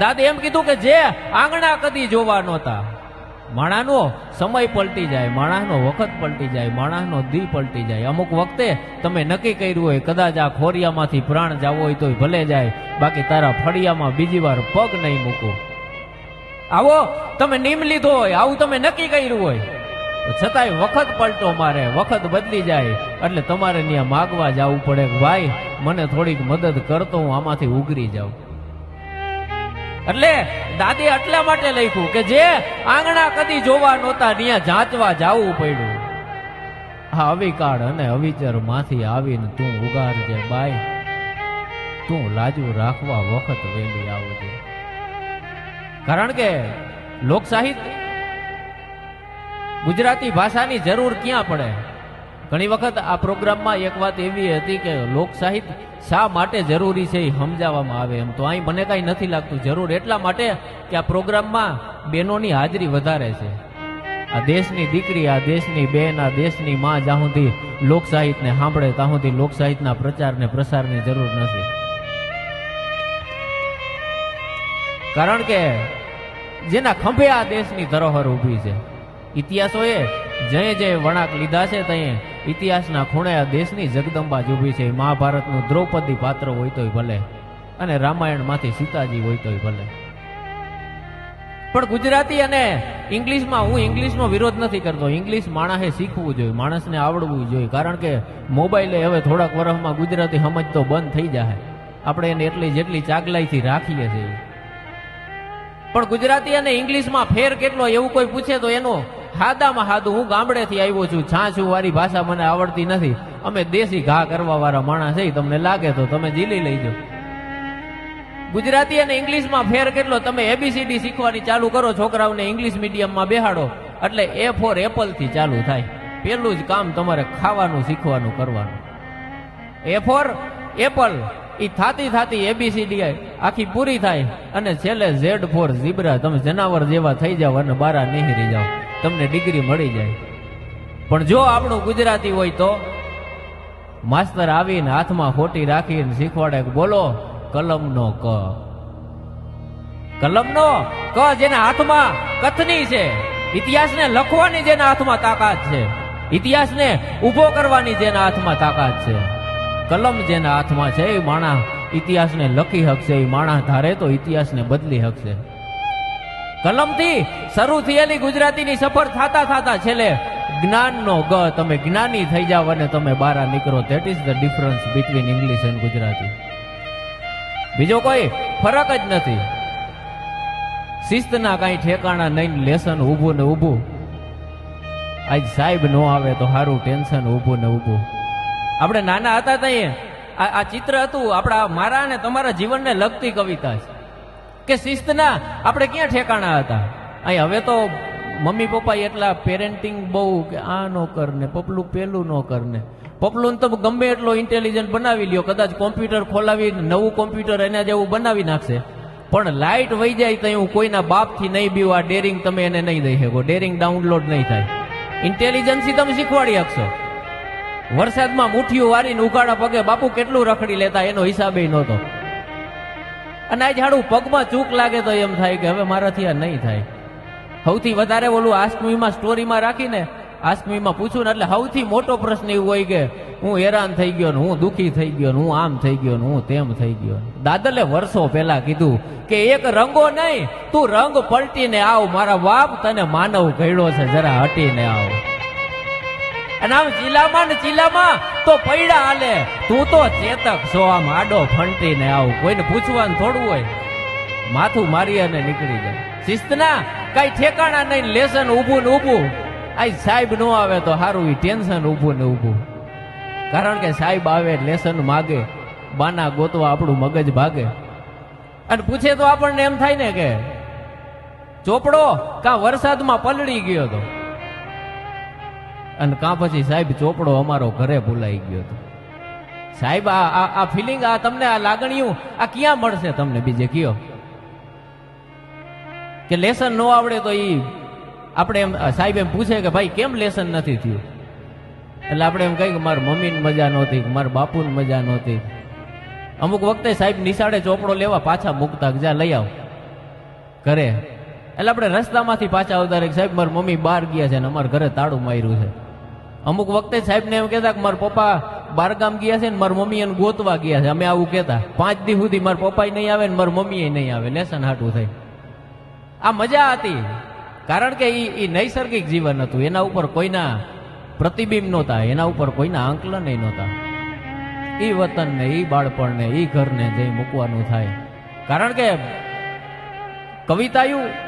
દાદે એમ કીધું કે જે આંગણા કદી જોવા નહોતા. માણાનો સમય પલટી જાય માણસનો વખત પલટી જાય માણસનો દી પલટી જાય. અમુક વખતે તમે નક્કી કર્યું હોય, કદાચ આ ખોરિયામાંથી પ્રાણ જવો હોય તોય ભલે જાય, બાકી તારા ફળિયામાં બીજી વાર પગ નહીં મૂકું. આવો, તમે નિમ લીધો હોય, આવું તમે નક્કી કર્યું હોય. છતાંય વખત પલટો મારે, વખત બદલી જાય. એટલે તમારે ત્યાં માગવા જવું પડે ભાઈ, મને થોડીક મદદ કરતો હું આમાંથી ઉગરી જાઉં. એટલે દાદી એટલા માટે લખ્યું કે જે આંગણા કદી જોવા નહોતા, ત્યાં જાંચવા જવું પડ્યું. હા અવિકાળ અને અવિચરમાંથી આવીને તું ઉગારજે બાઈ, તું લાજુ રાખવા વખત વેલી આવજે. કારણ કે લોક સાહિત્ય ગુજરાતી ભાષાની જરૂર ક્યાં પડે? ઘણી વખત આ પ્રોગ્રામમાં એક વાત એવી હતી કે લોકસાહિત્ય શા માટે જરૂરી છે એ સમજાવવામાં આવે એમ. તો અહીં મને કાંઈ નથી લાગતું. જરૂર એટલા માટે કે આ પ્રોગ્રામમાં બહેનોની હાજરી વધારે છે. આ દેશની દીકરી, આ દેશની બેન, આ દેશની માં જ્યાં સુધી લોકસાહિત્યને સાંભળે, ત્યાં સુધી લોકસાહિત્યના પ્રચારને પ્રસારની જરૂર નથી. કારણ કે જેના ખંભે આ દેશની ધરોહર ઊભી છે. ઇતિહાસોએ જય જય વણાક લીધા છે તઈએ. ઇતિહાસના ખૂણે આ દેશની જગદંબા જ ઊભી છે. મહાભારતનું દ્રૌપદી પાત્ર હોય તોય ભલે. અને રામાયણમાંથી સીતાજી હોય તોય ભલે. પણ ગુજરાતી અને ઇંગ્લિશમાં હું ઇંગ્લિશનો વિરોધ નથી કરતો. ઇંગ્લિશ માણસે શીખવું જોઈએ, માણસને આવડવું જોઈએ. કારણ કે મોબાઈલે હવે થોડાક વર્ષમાં ગુજરાતી સમજ તો બંધ થઈ જાય આપણે એને એટલી જેટલી ચાગલાઈથી રાખીએ છીએ. પણ ગુજરાતી અને ઇંગ્લિશમાં ફેર કેટલો, એવું કોઈ પૂછે તો એનો હાદામાં હાદું હું ગામડેથી આવ્યો છું છાછું વાળી ભાષા મને આવડતી નથી. અમે દેશી ઘા કરવા વાળા માણસ છે તમને લાગે તો તમે જીલી લઈજો ગુજરાતી અને ઇંગ્લિશમાં ફેર કેટલો? તમે એબીસીડી શીખવાની ચાલુ કરો, છોકરાઓને ઇંગ્લિશ મીડિયમમાં બેહાડો. એટલે એ ફોર એપલથી ચાલુ થાય. પેલું જ કામ તમારે ખાવાનું, શીખવાનું, કરવાનું. એ ફોર એપલ એ થાતી થાતી એબીસીડી આખી પૂરી થાય. અને છેલ્લે ઝેડ ફોર ઝીબ્રા તમે જનાવર જેવા થઈ જાવ અને બારા નીહરી જાવ તમને ડિગ્રી મળી જાય. પણ જો આપણું ગુજરાતી હોય તો માસ્તર આવીને હાથમાં ખોટી રાખીને શીખવાડે કે બોલો, કલમનો ક. કલમનો ક જેના હાથમાં કથની છે. ઇતિહાસને લખવાની જેના હાથમાં તાકાત છે. ઇતિહાસને ઊભો કરવાની જેના હાથમાં તાકાત છે. કલમ જેના હાથમાં છે એ માણા ઇતિહાસને લખી શકશે, એ માણા ધારે તો ઇતિહાસને બદલી શકશે. કલમથી શરૂ થયેલી ગુજરાતીની સફર થાતા થાતા છેલ્લે જ્ઞાનનો ગ તમે જ્ઞાની થઈ જાવ અને તમે બહાર નીકળો. That is the difference between English and Gujarati. બીજો કોઈ ફરક જ નથી. શિસ્તના કાંઈ ઠેકાણા નહીં, લેસન ઊભું ને ઊભું. આજ સાહેબ નો આવે તો સારું ટેન્શન ઊભું ને ઊભું. આપણે નાના હતા ત્યાં આ આ ચિત્ર હતું આપણા મારા અને તમારા જીવનને લગતી કવિતા છે. કે શિસ્તના? આપણે ક્યાં ઠેકાણા હતા? અહીં હવે તો મમ્મી પપ્પા એટલા પેરેન્ટિંગ બહુ કે આ નો કર ને પપલું પેલું નો કર ને પપલું તો ગમે એટલો ઇન્ટેલિજન્ટ બનાવી લ્યો, કદાચ કોમ્પ્યુટર ખોલાવી, નવું કોમ્પ્યુટર એના જેવું બનાવી નાખશે. પણ લાઇટ વહી જાય તો હું કોઈના બાપથી નહીં બીવું, આ ડેરિંગ તમે એને નહીં દઈ શકો. ડેરિંગ ડાઉનલોડ નહીં થાય. ઇન્ટેલિજન્સી તમે શીખવાડી શકશો વરસાદમાં મુઠ્ઠીઓ વારીને ઉઘાડા પગે બાપુ કેટલું રખડી લેતા, એનો હિસાબે નહોતો. અને આ જાણું પગમાં ચૂક લાગે તો એમ થાય કે હવે મારાથી આ નહીં થાય. સૌથી વધારે ઓલું આસ્કમીમાં સ્ટોરીમાં રાખીને આસ્કમીમાં પૂછું ને એટલે સૌથી મોટો પ્રશ્ન એવું હોય કે હું હેરાન થઈ ગયો ને હું દુઃખી થઈ ગયો ને હું આમ થઈ ગયો ને હું તેમ થઈ ગયો. દાદલે વર્ષો પહેલા કીધું કે એક રંગો નહીં, તું રંગ પલટીને આવ, મારા બાપ તને માનવ ઘડ્યો છે, જરા હટીને આવ. અને આમ ચીલામાં ને ચીલામાં તો પૈડા હાલે. તું તો ચેતક છો, આમ આડો ફંટીને આવું. કોઈને પૂછવાનું થોડું હોય. માથું મારી અને નીકળી જાય. શિસ્તના, કઈ ઠેકાણા નહીં, લેસન ઊભું ને ઊભું. આઈ સાહેબ નો આવે તો સારું એ ટેન્શન ઊભું ને ઊભું. કારણ કે સાહેબ આવે, લેસન માગે. બાના ગોતવા આપણું મગજ ભાગે. અને પૂછે તો આપણને એમ થાય ને કે, ચોપડો, કા વરસાદમાં પલળી ગયો હતો અને કાં પછી સાહેબ ચોપડો અમારો ઘરે ભૂલાઈ ગયો હતો. સાહેબ, આ આ- ફિલિંગ આ તમને આ લાગણીઓ આ ક્યાં મળશે તમને બીજે કયો? કે લેસન ન આવડે તો એ આપણે એમ સાહેબ એમ પૂછે કે ભાઈ, કેમ લેસન નથી થયું? એટલે આપણે એમ કહીએ કે મારા મમ્મીને મજા નહોતી મારા બાપુને મજા નહોતી. અમુક વખતે સાહેબ નિશાળે ચોપડો લેવા પાછા મૂકતા જા લઈ આવ ઘરે. એટલે આપણે રસ્તામાંથી પાછા આવતા રહે સાહેબ, મારી મમ્મી બહાર ગયા છે અને અમારા ઘરે તાળું માર્યું છે. અમુક વખતે સાહેબને એમ કહેતા કે મારા પપ્પા બારગામ ગયા છે ને મારા મમ્મી એને ગોતવા ગયા છે. અમે આવું કહેતા. પાંચ દી સુધી મારા પપ્પાય નહીં આવે ને મારા મમ્મીએ નહીં આવે. લેસન હાટું થઈ આ મજા હતી. કારણ કે એ એ નૈસર્ગિક જીવન હતું. એના ઉપર કોઈના પ્રતિબિંબ નહોતા. એના ઉપર કોઈના આંકલન નહોતા. એ વતનને એ બાળપણને એ ઘરને જઈ મૂકવાનું થાય. કારણ કે કવિતાયું